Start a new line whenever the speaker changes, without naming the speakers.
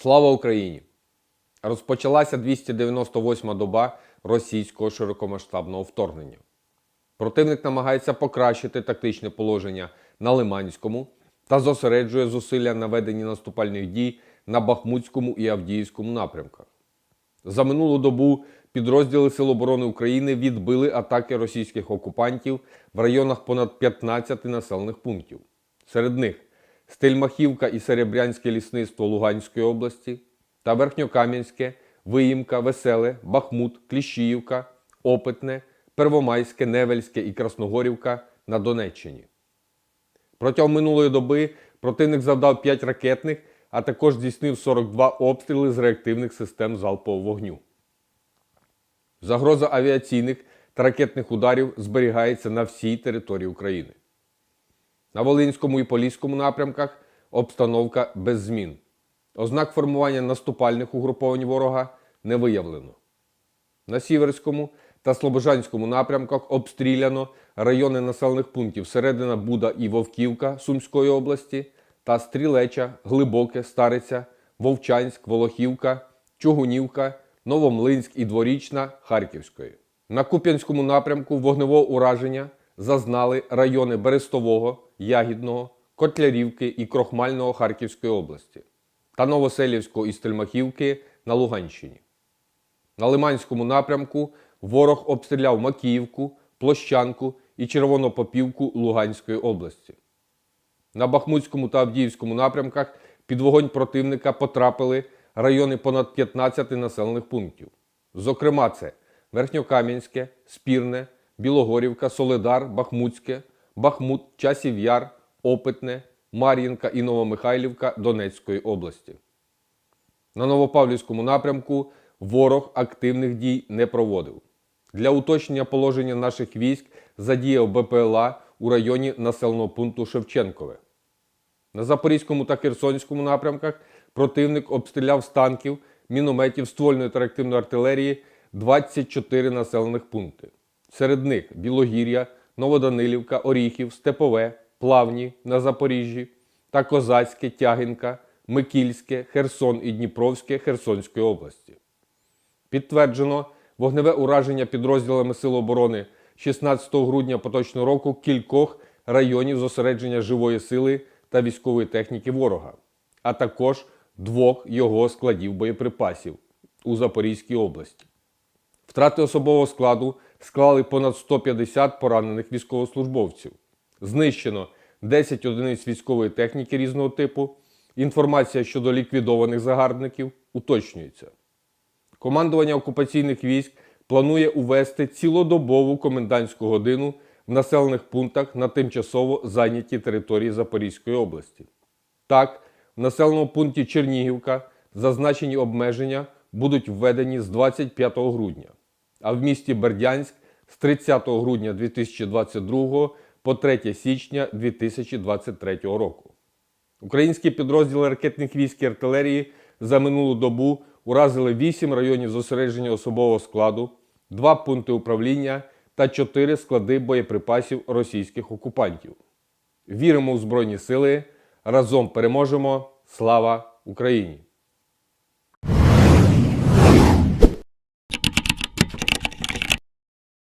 Слава Україні! Розпочалася 298-ма доба російського широкомасштабного вторгнення. Противник намагається покращити тактичне положення на Лиманському та зосереджує зусилля на веденні наступальних дій на Бахмутському і Авдіївському напрямках. За минулу добу підрозділи Сил оборони України відбили атаки російських окупантів в районах понад 15 населених пунктів. Серед них Стельмахівка і Серебрянське лісництво Луганської області та Верхньокам'янське, Виїмка, Веселе, Бахмут, Кліщіївка, Опитне, Первомайське, Невельське і Красногорівка на Донеччині. Протягом минулої доби противник завдав 5 ракетних, а також здійснив 42 обстріли з реактивних систем залпового вогню. Загроза авіаційних та ракетних ударів зберігається на всій території України. На Волинському і Поліському напрямках обстановка без змін. Ознак формування наступальних угруповань ворога не виявлено. На Сіверському та Слобожанському напрямках обстріляно райони населених пунктів Середина Буда і Вовківка Сумської області та Стрілеча, Глибоке, Стариця, Вовчанськ, Волохівка, Чугунівка, Новомлинськ і Дворічна Харківської. На Куп'янському напрямку вогневого ураження зазнали райони Берестового, Ягідного, Котлярівки і Крохмального Харківської області та Новоселівського і Стельмахівки на Луганщині. На Лиманському напрямку ворог обстріляв Макіївку, Площанку і Червонопопівку Луганської області. На Бахмутському та Авдіївському напрямках під вогонь противника потрапили райони понад 15 населених пунктів. Зокрема, це Верхньокам'янське, Спірне, Білогорівка, Соледар, Бахмутське, Бахмут, Часів Яр, Опитне, Мар'їнка і Новомихайлівка Донецької області. На Новопавлівському напрямку ворог активних дій не проводив. Для уточнення положення наших військ задіяв БПЛА у районі населеного пункту Шевченкове. На Запорізькому та Херсонському напрямках противник обстріляв з танків, мінометів, ствольної та реактивної артилерії 24 населених пункти. Серед них Білогір'я, Новоданилівка, Оріхів, Степове, Плавні на Запоріжжі та Козацьке, Тягинка, Микільське, Херсон і Дніпровське Херсонської області. Підтверджено вогневе ураження підрозділами Сил оборони 16 грудня поточного року кількох районів зосередження живої сили та військової техніки ворога, а також двох його складів боєприпасів у Запорізькій області. Втрати особового складу склали понад 150 поранених військовослужбовців. Знищено 10 одиниць військової техніки різного типу. Інформація щодо ліквідованих загарбників уточнюється. Командування окупаційних військ планує увести цілодобову комендантську годину в населених пунктах на тимчасово зайнятій території Запорізької області. Так, в населеному пункті Чернігівка зазначені обмеження будуть введені з 25 грудня, а в місті Бердянськ з 30 грудня 2022 по 3 січня 2023 року. Українські підрозділи ракетних військ і артилерії за минулу добу уразили 8 районів зосередження особового складу, 2 пункти управління та 4 склади боєприпасів російських окупантів. Віримо у Збройні Сили! Разом переможемо! Слава Україні!